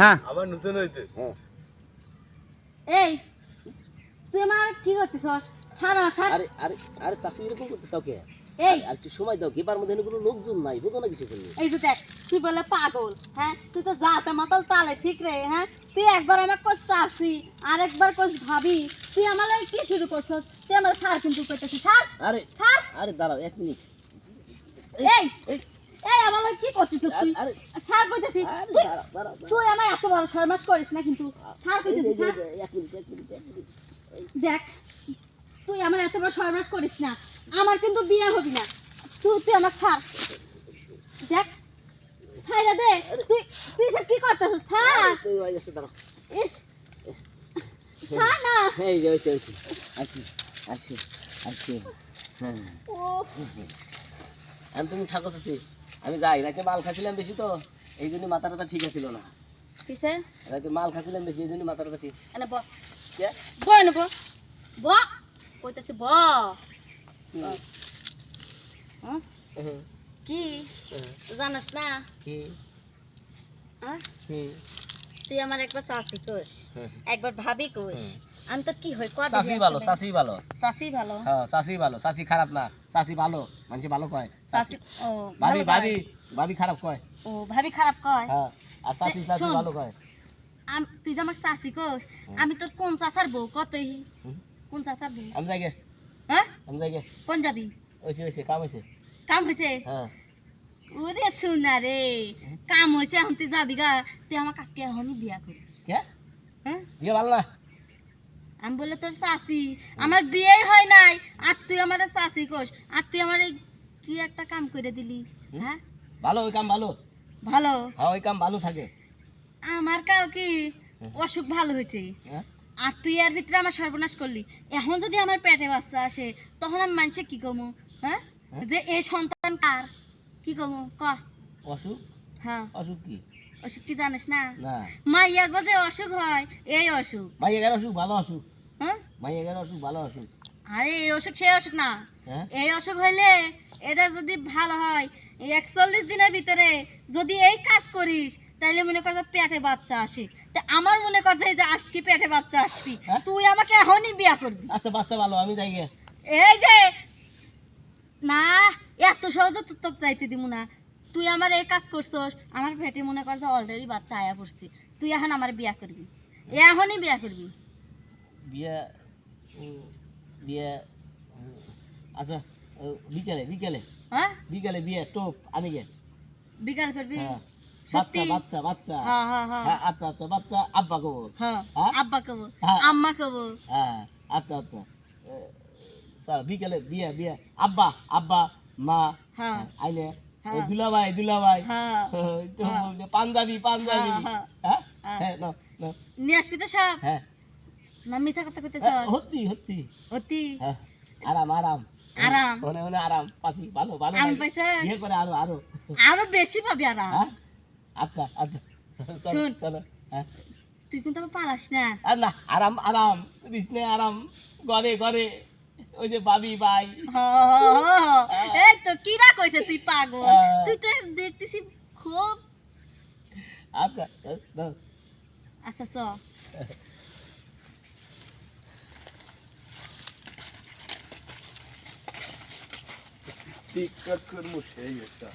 হ্যাঁ। আবার নতুন হইতে। হ্যাঁ এই তুই আমার কি করতেছস? ছাড় ছাড়। আরে আরে আরে চাষি এরকম করতে কে? এই। আর একটু সময় দাও গেবার মধ্যে কোনো লোকজন নাই বুঝো না কিছু করলে। এই যে দেখ তুই বলে পাগল হ্যাঁ? তুই তো যাতে মাতাল তালে ঠিক রে হ্যাঁ? তুই একবার আমার কোচ চাষি আর একবার কোচ ভাবি তুই আমার লাগে কি শুরু করছস? তুই আমার ছাড় কিন্তু করতেছিস ছাড়। আরে ছাড়। আরে দাঁড়াও এক মিনিট। এই এই আমার কি তুই? আরে কইতেছি আমার এত বড় শর্মাস করিস না কিন্তু। দেখ তুই আমার এত বড় সর্বনাশ করিস না। আমার কিন্তু বিয়ে হবি না। তুই তুই আমার ছাড় দেখ ছাইরা দে। তুই তুই সব কি করতেছিস ছাড় তুই হয়ে দাঁড়াও ইস ছাড় না। এই যে হ্যাঁ। ও আমি তুমি থাকো আমি যাই রাতে মাল খাচ্ছিলাম বেশি তো এই জন্য মাথা টাথা ঠিক আছিল না। কিসে? রাতে মাল খাচ্ছিলাম বেশি এই জন্য মাথা টাথা ঠিক। এনে ব। কে? ব এনে ব। ব? কইতাছি ব। হ্যাঁ? কি? জানাস না? কি? হ্যাঁ? তুই আমার একবার চাষি কোষ হুম। একবার ভাবি কোষ আমি তোর কি হয় কর চাষি ভালো চাষি ভালো। চাষি ভালো? হ্যাঁ চাষি ভালো চাষি খারাপ না। চাষি ভালো মানুষ ভালো কয়? চাষি ও ভাবি ভাবি ভাবি খারাপ কয়? ও ভাবি খারাপ কয়? হ্যাঁ আর চাষি এই, ভালো কয়? আম- তুই যে আমাকে চাষি কোস আমি তোর কোন চাষার বউ? কতই। কোন চাষার বউ? আমি যাই গে। হ্যাঁ? আমি যাই গে। কোন যাবি? ওইসে ওইসে কাম হয়েছে কাম হয়েছে হ্যাঁ। ওরে শুনা রে কাম হয়েছে এখন তুই যাবি গা। তুই আমার কাছকে এখনই বিয়া করবি কে? হ্যাঁ? দিয়ে ভালো না? আমি বলে তোর চাষি আমার বিয়েই হয় নাই। আর তুই আমার চাষি কোস। আর তুই আমার কি একটা কাম করে দিলি হ্যাঁ? ভালো ওই কাম ভালো? ভালো। হ্যাঁ ওই কাম ভালো থাকে। আমার কাল কি অসুখ ভালো হয়েছে। হ্যাঁ? আর তুই এর ভিতরে আমার সর্বনাশ করলি। এখন যদি আমার পেটে বাচ্চা আসে তখন আমি মানুষে কি কমু হ্যাঁ? হ্যাঁ? যে এই সন্তান কার? কি কমু? ক? অসুখ? হ্যাঁ। অসুখ কি? অসুখ কি জানিস না? না। মাইয়া গো যে অসুখ হয় এই অসুখ। মাইয়া অসুখ ভালো অসুখ। হ্যাঁ মাইয়া অসুখ ভালো অসুখ? আরে এই অসুখ সেই অসুখ না। হ্যাঁ? এই অসুখ হইলে এটা যদি ভালো হয় একচল্লিশ দিনের ভিতরে যদি এই কাজ করিস তাইলে মনে কর যে পেটে বাচ্চা আসে। তা আমার মনে কর যে আজকে পেটে বাচ্চা আসবি হ্যাঁ? তুই আমাকে এখনই বিয়া করবি। আচ্ছা বাচ্চা ভালো আমি যাই এই যে না এত সহজে তো তোকে যাইতে দিব না। তুই আমার এই কাজ করছস আমার পেটে মনে কর যে অলরেডি বাচ্চা আয়া পড়ছে। তুই এখন আমার বিয়া করবি। এখনই বিয়া করবি। বিয়ে বিয়ে আচ্ছা বিকেলে বিকেলে। হ্যাঁ? বিকেলে বিয়ে টোপ আমি গে বিকাল করবি? হ্যাঁ। সত্যি? বাচ্চা বাচ্চা বাচ্চা। হ্যাঁ হ্যাঁ হ্যাঁ। হ্যাঁ আচ্ছা আচ্ছা বাচ্চা আব্বা কব হ্যাঁ হ্যাঁ? আব্বা কবো হ্যাঁ। আম্মা কবো হ্যাঁ আচ্ছা আচ্ছা। স্যার বিকেলে বিয়ে বিয়ে। আব্বা আব্বা মা। হ্যাঁ। আইলে হ্যাঁ। দুলাভাই দুলাভাই। হ্যাঁ। হ্যাঁ। পাঞ্জাবি পাঞ্জাবি। হ্যাঁ, হ্যাঁ। হ্যাঁ? হ্যাঁ। হ্যাঁ। নিয়ে আসবি তো সব? হ্যাঁ। না মিথ্যা কথা কইতেছ হ্যাঁ, সত্যি। অতি হ্যাঁ আরাম আরাম। আরাম। ওনে ওনে আরাম পাশি ভালো ভালো লাগে। পাইছে। বিয়ে করে আরও আরও। আরও বেশি পাবি আরাম। হ্যাঁ? আচ্ছা আচ্ছা। শুন। হ্যাঁ। তুই কিন্তু আবার পালাস না। আর না আরাম আরাম। বিছনে আরাম। ঘরে ঘরে। ওই যে বাবি ভাই। হ, হ, হ। এই তো কিরা কইছে তুই পাগল? হ্যাঁ। তুই তো দেখতেছি খুব আচ্ছা। আচ্ছা চ। টিকটক করব সেই একটা